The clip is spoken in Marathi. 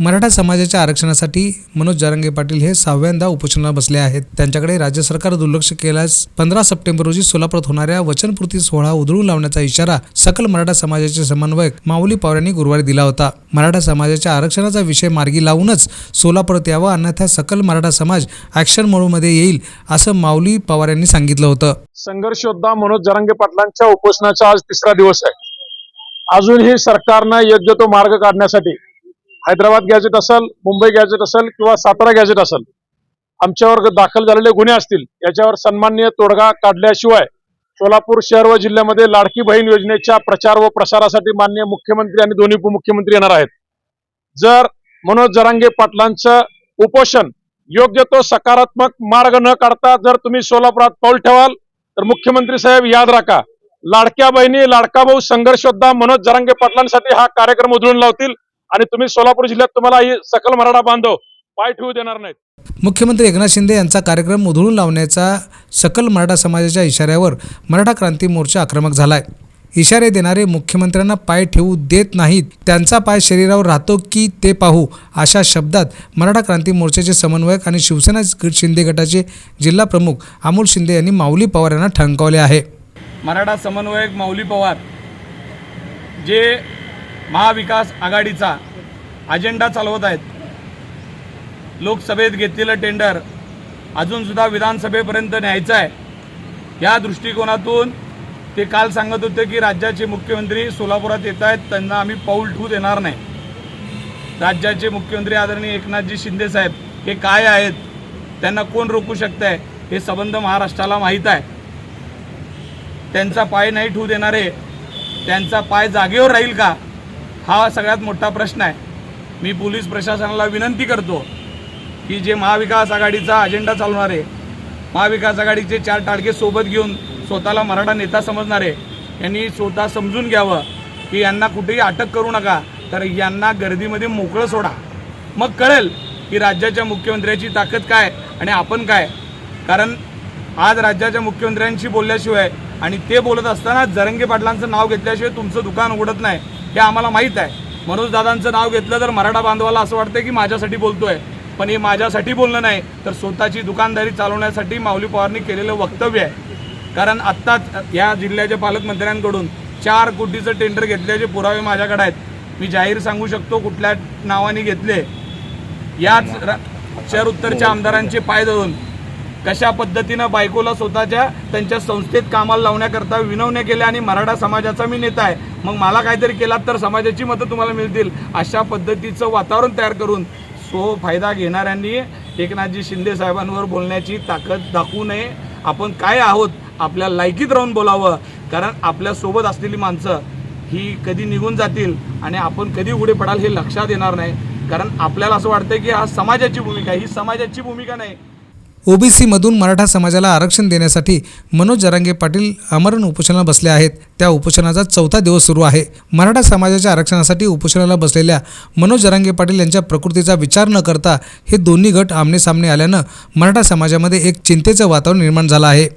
मराठा समाजाच्या आरक्षणासाठी मनोज जारंगे पाटील हे सहाव्यांदा उपोषणाला बसले आहेत. त्यांच्याकडे राज्य सरकार दुर्लक्ष केल्यास पंधरा सप्टेंबर रोजी सोलापुरात होणाऱ्या वचनपूर्ती सोहळा उधळून लावण्याचा इशारा सकल मराठा समाजाचे समन्वयक माऊली पवार यांनी गुरुवारी दिला होता. मराठा समाजाच्या आरक्षणाचा विषय मार्गी लावूनच सोलापुरात यावं अन्यथा सकल मराठा समाज ऍक्शन मोडमध्ये येईल असं माऊली पवार यांनी सांगितलं होतं. संघर्षोद्धा मनोज जरांगे पाटलांच्या उपोषणाचा आज तिसरा दिवस आहे. अजूनही सरकारनं योग्य तो मार्ग काढण्यासाठी हैदराबाद गॅजेट असेल मुंबई गॅजेट असेल किंवा सातारा गॅजेट असेल आमच्यावर दाखल झालेले गुन्हे असतील याच्यावर सन्मान्य तोडगा काढल्याशिवाय सोलापूर शहर व जिल्ह्यामध्ये लाडकी बहीण योजनेच्या प्रचार व प्रसारासाठी मान्य मुख्यमंत्री आणि दोन्ही उपमुख्यमंत्री येणार आहेत. जर मनोज जरांगे पाटलांचं उपोषण योग्य तो सकारात्मक मार्ग न काढता जर तुम्ही सोलापुरात पाऊल ठेवाल तर मुख्यमंत्री साहेब याद राखा लाडक्या बहिणी लाडका भाऊ संघर्षोद्धा मनोज जरांगे पाटलांसाठी हा कार्यक्रम उधळून लावतील. आणि तुम्ही सोलापूर जिल्ह्यात तुम्हाला ही सकल मराठा बांधव पाय ठेवू देणार नाहीत. मुख्यमंत्री एकनाथ शिंदे यांचा कार्यक्रम उधळून लावण्याचा सकल मराठा समाजाच्या इशाऱ्यावर मराठा क्रांती मोर्चा आक्रमक झालाय. इशारे देणारे मुख्यमंत्र्यांना पाय ठेवू देत नाहीत. त्यांचा पाय शरीरावर राहतो की ते पाहू अशा शब्दात मराठा क्रांती मोर्चाचे समन्वयक आणि शिवसेना शिंदे गटाचे जिल्हा प्रमुख अमोल शिंदे यांनी माऊली पवार यांना ठणकावले आहे. मराठा समन्वयक माऊली पवार जे महाविकास आघाडीचा अजेंडा चालवत आहेत. लोकसभेत घेतलेलं टेंडर अजूनसुद्धा विधानसभेपर्यंत न्यायचं आहे. या दृष्टिकोनातून ते काल सांगत होते की राज्याचे मुख्यमंत्री सोलापुरात येत आहेत त्यांना आम्ही पाऊल ठेवू देणार नाही. राज्याचे मुख्यमंत्री आदरणीय एकनाथजी शिंदे साहेब हे काय आहेत? त्यांना कोण रोखू शकतंय? हे संबंध महाराष्ट्राला माहीत आहे. त्यांचा पाय नाही ठेवू देणारे त्यांचा पाय जागेवर राहील का? हा सगळ्यात मोठा प्रश्न आहे. मी पोलीस प्रशासनाला विनंती करतो की जे महाविकास आघाडीचा अजेंडा चालवणारे महाविकास आघाडीचे चार टाळके सोबत घेऊन स्वतःला मराठा नेता समजणारे यांनी स्वतः समजून घ्यावं की यांना कुठेही अटक करू नका तर यांना गर्दीमध्ये मोकळं सोडा. मग कळेल की राज्याच्या मुख्यमंत्र्याची ताकद काय आणि आपण काय. कारण आज राज्याच्या मुख्यमंत्र्यांशी बोलल्याशिवाय आणि ते बोलत असताना जरंगे पाटलांचं नाव घेतल्याशिवाय तुमचं दुकान उघडत नाही. हे आम्हाला माहीत आहे. मनोज दादांचं नाव घेतलं तर मराठा बांधवाला असं वाटतं की माझ्यासाठी बोलतोय. पण हे माझ्यासाठी बोलणं नाही तर स्वतःची दुकानदारी चालवण्यासाठी माऊली पवारनी केलेलं वक्तव्य आहे. कारण आत्ताच या जिल्ह्याच्या पालकमंत्र्यांकडून चार कोटीचं टेंडर घेतल्याचे पुरावे माझ्याकडे आहेत. मी जाहीर सांगू शकतो कुठल्या नावाने घेतले. याच रा- शहर उत्तरच्या आमदारांचे पाय धरून कशा पद्धतीनं बायकोला स्वतःच्या त्यांच्या संस्थेत कामाला लावण्याकरता विनवण्या केल्या आणि मराठा समाजाचा मी नेता आहे. मग मला काहीतरी केलात तर समाजाची मतं तुम्हाला मिळतील. अशा पद्धतीचं वातावरण तयार करून सो फायदा घेणाऱ्यांनी एकनाथजी शिंदे साहेबांवर बोलण्याची ताकद दाखवू नये. आपण काय आहोत आपल्या लायकीत राहून बोलावं. कारण आपल्यासोबत असलेली माणसं ही कधी निघून जातील आणि आपण कधी उघडे पडाल हे लक्षात येणार नाही. कारण आपल्याला असं वाटतं की हा समाजाची भूमिका आहे. ही समाजाची भूमिका नाही. ओबीसीमधून मराठा समाजाला आरक्षण देण्यासाठी मनोज जरांगे पाटील आमरण उपोषणाला बसले आहेत. त्या उपोषणाचा चौथा दिवस सुरू आहे. मराठा समाजाच्या आरक्षणासाठी उपोषणाला बसलेल्या मनोज जरांगे पाटील यांच्या प्रकृतीचा विचार न करता हे दोन्ही गट आमने सामने आल्यानं मराठा समाजामध्ये एक चिंतेचं वातावरण निर्माण झालं आहे.